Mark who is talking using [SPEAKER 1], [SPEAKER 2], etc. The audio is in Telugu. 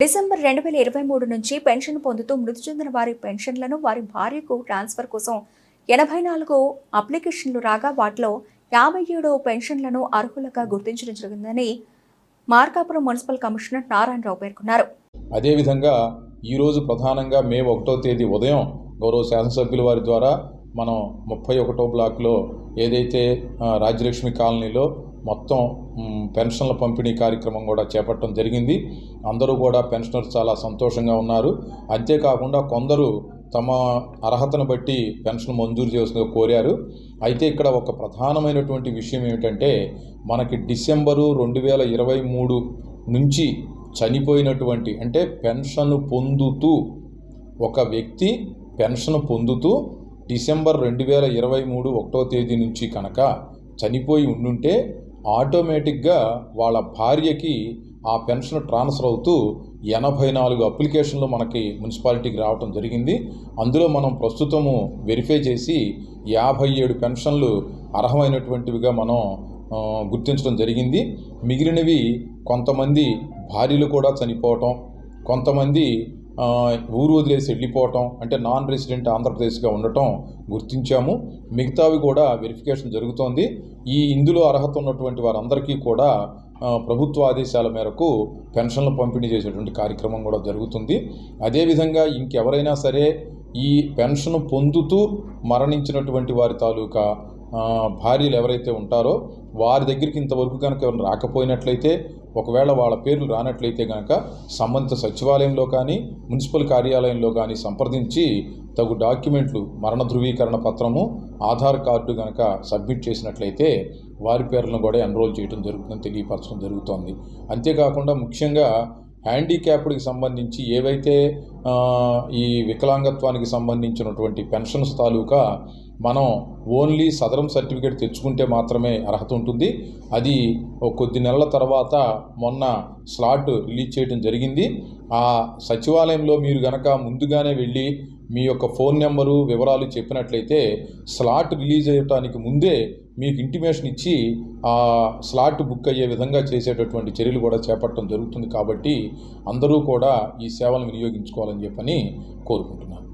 [SPEAKER 1] డిసెంబర్ రెండు వేల ఇరవై మూడు నుంచి పెన్షన్ పొందుతూ మృతి చెందిన వారి పెన్షన్లను వారి భార్యకు ట్రాన్స్ఫర్ కోసం ఎనభై నాలుగు అప్లికేషన్లు రాగా వాటిలో యాభై ఏడు పెన్షన్లను అర్హులుగా గుర్తించడం జరిగిందని మార్కాపురం మున్సిపల్ కమిషనర్ నారాయణరావు పేర్కొన్నారు.
[SPEAKER 2] అదేవిధంగా ఈరోజు ప్రధానంగా మే ఒకటో తేదీ ఉదయం గౌరవ శాసనసభ్యుల వారి ద్వారా మనం ముప్పై ఒకటో బ్లాక్లో ఏదైతే రాజ్యలక్ష్మి కాలనీలో మొత్తం పెన్షన్ల పంపిణీ కార్యక్రమం కూడా చేపట్టడం జరిగింది. అందరూ కూడా పెన్షనర్స్ చాలా సంతోషంగా ఉన్నారు. అంతేకాకుండా కొందరు తమ అర్హతను బట్టి పెన్షన్ మంజూరు చేసిన కోరారు. అయితే ఇక్కడ ఒక ప్రధానమైనటువంటి విషయం ఏమిటంటే మనకి డిసెంబరు రెండు వేల ఇరవై మూడు నుంచి చనిపోయినటువంటి అంటే పెన్షన్ పొందుతూ ఒక వ్యక్తి పెన్షన్ పొందుతూ డిసెంబర్ రెండు వేల ఇరవై మూడు ఒకటో తేదీ నుంచి కనుక చనిపోయి ఉండుంటే ఆటోమేటిక్గా వాళ్ళ భార్యకి ఆ పెన్షన్ ట్రాన్స్ఫర్ అవుతూ ఎనభై నాలుగు అప్లికేషన్లు మనకి మున్సిపాలిటీకి రావటం జరిగింది. అందులో మనం ప్రస్తుతము వెరిఫై చేసి యాభై ఏడు పెన్షన్లు అర్హమైనటువంటివిగా మనం గుర్తించడం జరిగింది. మిగిలినవి కొంతమంది భార్యలు కూడా చనిపోవటం కొంతమంది ఊరు వదిలేసి వెళ్ళిపోవటం అంటే నాన్ రెసిడెంట్ ఆంధ్రప్రదేశ్గా ఉండటం గుర్తించాము. మిగతావి కూడా వెరిఫికేషన్ జరుగుతోంది. ఈ ఇందులో అర్హత ఉన్నటువంటి వారందరికీ కూడా ప్రభుత్వ ఆదేశాల మేరకు పెన్షన్లు పంపిణీ చేసేటువంటి కార్యక్రమం కూడా జరుగుతుంది. అదేవిధంగా ఇంకెవరైనా సరే ఈ పెన్షన్ పొందుతూ మరణించినటువంటి వారి తాలూకా భార్యలు ఎవరైతే ఉంటారో వారి దగ్గరికి ఇంతవరకు కనుక ఎవరు రాకపోయినట్లయితే ఒకవేళ వాళ్ళ పేర్లు రానట్లయితే కనుక సంబంధిత సచివాలయంలో కానీ మున్సిపల్ కార్యాలయంలో కానీ సంప్రదించి తగు డాక్యుమెంట్లు మరణ ధృవీకరణ పత్రము ఆధార్ కార్డు కనుక సబ్మిట్ చేసినట్లయితే వారి పేర్లను కూడా ఎన్రోల్ చేయడం జరుగుతుందని తెలియపరచడం జరుగుతోంది. అంతేకాకుండా ముఖ్యంగా హ్యాండిక్యాప్డ్కి సంబంధించి ఏవైతే ఈ వికలాంగత్వానికి సంబంధించినటువంటి పెన్షన్స్ తాలూకా మనం ఓన్లీ సదరం సర్టిఫికేట్ తెచ్చుకుంటే మాత్రమే అర్హత ఉంటుంది. అది కొద్ది నెలల తర్వాత మొన్న స్లాట్ రిలీజ్ చేయడం జరిగింది. ఆ సచివాలయంలో మీరు గనక ముందుగానే వెళ్ళి మీ యొక్క ఫోన్ నెంబరు వివరాలు చెప్పినట్లయితే స్లాట్ రిలీజ్ అయ్యటానికి ముందే మీకు ఇంటిమేషన్ ఇచ్చి ఆ స్లాట్ బుక్ అయ్యే విధంగా చేసేటటువంటి చర్యలు కూడా చేపట్టడం జరుగుతుంది కాబట్టి అందరూ కూడా ఈ సేవలను వినియోగించుకోవాలని చెప్పని కోరుకుంటున్నాను.